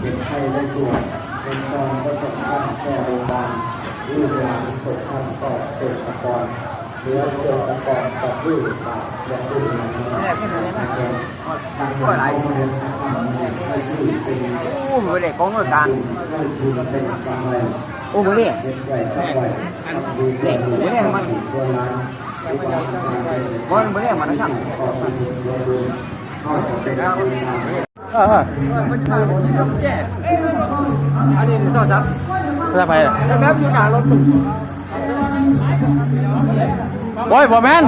เป็นไข้ได้ส่วนเป็นกองก็ตกท่านแก่โรงพยาบาลลูกหลานตกท่านก็เกิดตะกอนเหลือเกิดตะกอนกับลูกปากและลูกหลานนะครับทางหลายคนนะครับให้ที่เป็นโอ้โหเด็กของการให้ทุนเป็นกำไรโอ้โหเด็กเด็กใหญ่สักวัยดูแลดูแลมันโบราณที่บ้านมาเป็กมันนะครับ อบคุณเรียนรู้ข้อจะเป็นคนงานเอออันนี้มันโทษครับจะไปล่ะแล้วอยู่หนารถตึกโอ้ยบอแมน